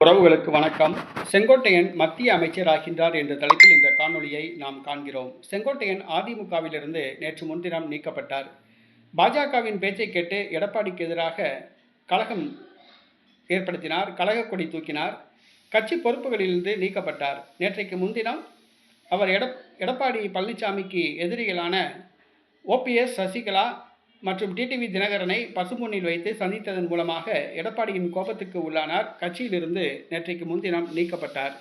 உறவுகளுக்கு வணக்கம். செங்கோட்டையன் மத்திய அமைச்சராகின்றார் என்ற தலைப்பில் இந்த காணொளியை நாம் காண்கிறோம். செங்கோட்டையன் அதிமுகவிலிருந்து நேற்று முன்தினம் நீக்கப்பட்டார். பாஜகவின் பேச்சை கேட்டு எடப்பாடிக்கு எதிராக கழகம் ஏற்படுத்தினார் கழக கொடி தூக்கினார் கட்சி பொறுப்புகளிலிருந்து நீக்கப்பட்டார். நேற்றைக்கு முன்தினம் அவர் எட எடப்பாடி பழனிசாமிக்கு எதிரிகளான ஓபிஎஸ் சசிகலா மற்றும் டிடிவி தினகரனை பசும்பொன்னில் வைத்து சந்தித்ததன் மூலமாக எடப்பாடியின் கோபத்துக்கு உள்ளானார். கட்சியிலிருந்து நேற்றைக்கு முன்தினம் நீக்கப்பட்டார்.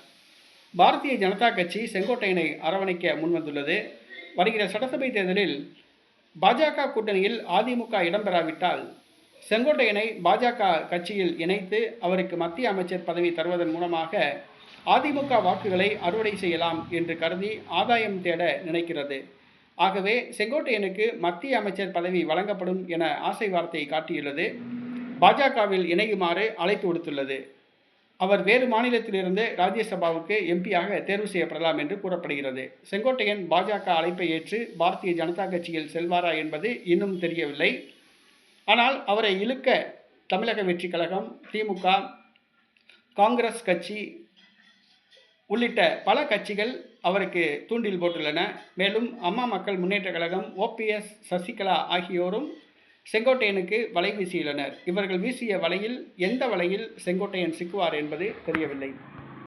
பாரதிய ஜனதா கட்சி செங்கோட்டையனை அரவணைக்க முன்வந்துள்ளது. வருகிற சட்டசபை தேர்தலில் பாஜக கூட்டணியில் அதிமுக இடம்பெறாவிட்டால் செங்கோட்டையனை பாஜக கட்சியில் இணைத்து அவருக்கு மத்திய அமைச்சர் பதவி தருவதன் மூலமாக அதிமுக வாக்குகளை அறுவடை செய்யலாம் என்று கருதி ஆதாயம் தேட நினைக்கிறது. ஆகவே செங்கோட்டையனுக்கு மத்திய அமைச்சர் பதவி வழங்கப்படும் என ஆசை வார்த்தை காட்டியுள்ளது. பாஜகவில் இணையுமாறு அழைப்பு விடுத்துள்ளது. அவர் வேறு மாநிலத்திலிருந்து ராஜ்யசபாவுக்கு எம்பியாக தேர்வு செய்யப்படலாம் என்று கூறப்படுகிறது. செங்கோட்டையன் பாஜக அழைப்பை ஏற்று பாரதிய ஜனதா கட்சியில் செல்வாரா என்பது இன்னும் தெரியவில்லை. ஆனால் அவரை இழுக்க தமிழக வெற்றி கழகம் திமுக காங்கிரஸ் கட்சி உள்ளிட்ட பல கட்சிகள் அவருக்கு தூண்டில் போட்டுள்ளன. மேலும் அம்மா மக்கள் முன்னேற்ற கழகம் ஓபிஎஸ் சசிகலா ஆகியோரும் செங்கோட்டையனுக்கு வலை வீசியுள்ளனர். இவர்கள் வீசிய வலையில் எந்த வலையில் செங்கோட்டையன் சிக்குவார் என்பது தெரியவில்லை.